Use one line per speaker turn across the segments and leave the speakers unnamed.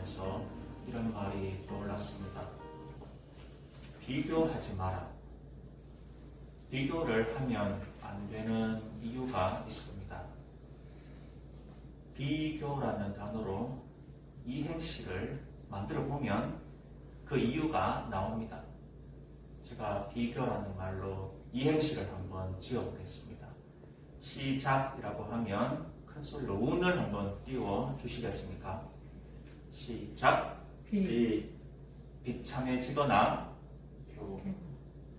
보면서 이런 말이 떠올랐습니다. 비교하지 마라. 비교를 하면 안 되는 이유가 있습니다. 비교라는 단어로 이행시를 만들어 보면 그 이유가 나옵니다. 제가 비교라는 말로 이행시를 한번 지어 보겠습니다. 시작이라고 하면 큰 소리로 운을 한번 띄워 주시겠습니까? 시작.
비,
비, 비참해지거나 교,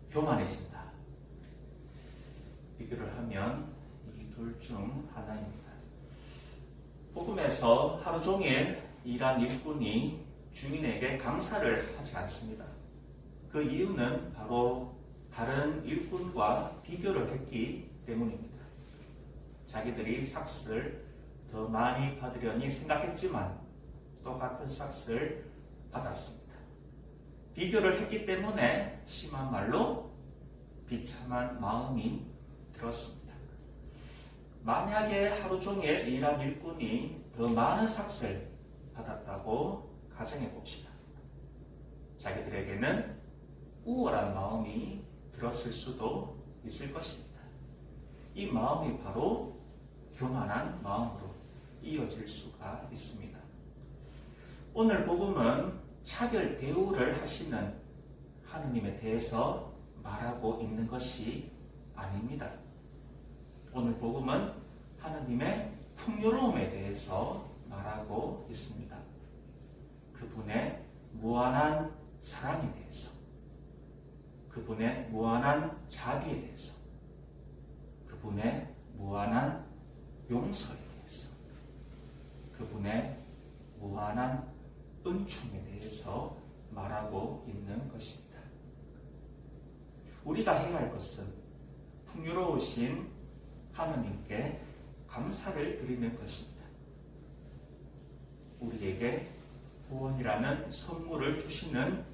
교만해진다. 비교를 하면 이 둘 중 하나입니다. 복음에서 하루 종일 일한 일꾼이 주인에게 감사를 하지 않습니다. 그 이유는 바로 다른 일꾼과 비교를 했기 때문입니다. 자기들이 삭스를 더 많이 받으려니 생각했지만 똑같은 삭스를 받았습니다. 비교를 했기 때문에 심한 말로 비참한 마음이 들었습니다. 만약에 하루 종일 일한 일꾼이 더 많은 삭스를 받았다고 가정해 봅시다. 자기들에게는 우월한 마음이 들었을 수도 있을 것입니다. 이 마음이 바로 교만한 마음으로 이어질 수가 있습니다. 오늘 복음은 차별 대우를 하시는 하느님에 대해서 말하고 있는 것이 아닙니다. 오늘 복음은 하느님의 풍요로움에 대해서 말하고 있습니다. 그분의 무한한 사랑에 대해서, 그분의 무한한 자비에 대해서, 그분의 무한한 용서에 대해서, 그분의 무한한 은총에 대해서 말하고 있는 것입니다. 우리가 해야 할 것은 풍요로우신 하느님께 감사를 드리는 것입니다. 우리에게 구원이라는 선물을 주시는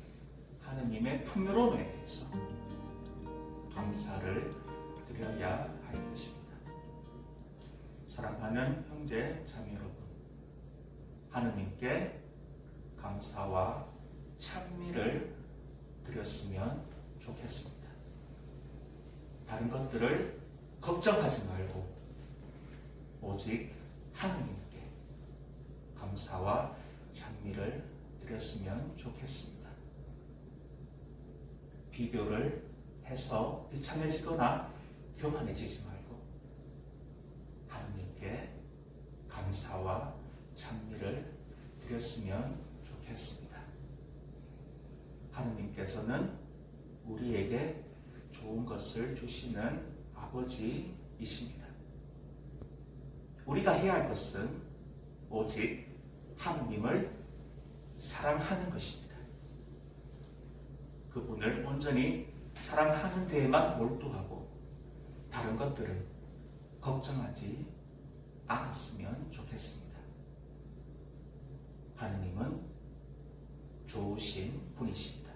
하느님의 풍요로움에 대해서 감사를 드려야 할 것입니다. 사랑하는 형제 자매 여러분, 하느님께 감사와 찬미를 드렸으면 좋겠습니다. 다른 것들을 걱정하지 말고 오직 하느님께 감사와 찬미를 드렸으면 좋겠습니다. 비교를 해서 비참해지거나 교만해지지 말고 하느님께 감사와 찬미를 드렸으면 좋겠습니다. 하느님께서는 우리에게 좋은 것을 주시는 아버지이십니다. 우리가 해야 할 것은 오직 하느님을 사랑하는 것입니다. 그분을 온전히 사랑하는 데에만 몰두하고 다른 것들을 걱정하지 않았으면 좋겠습니다. 하느님은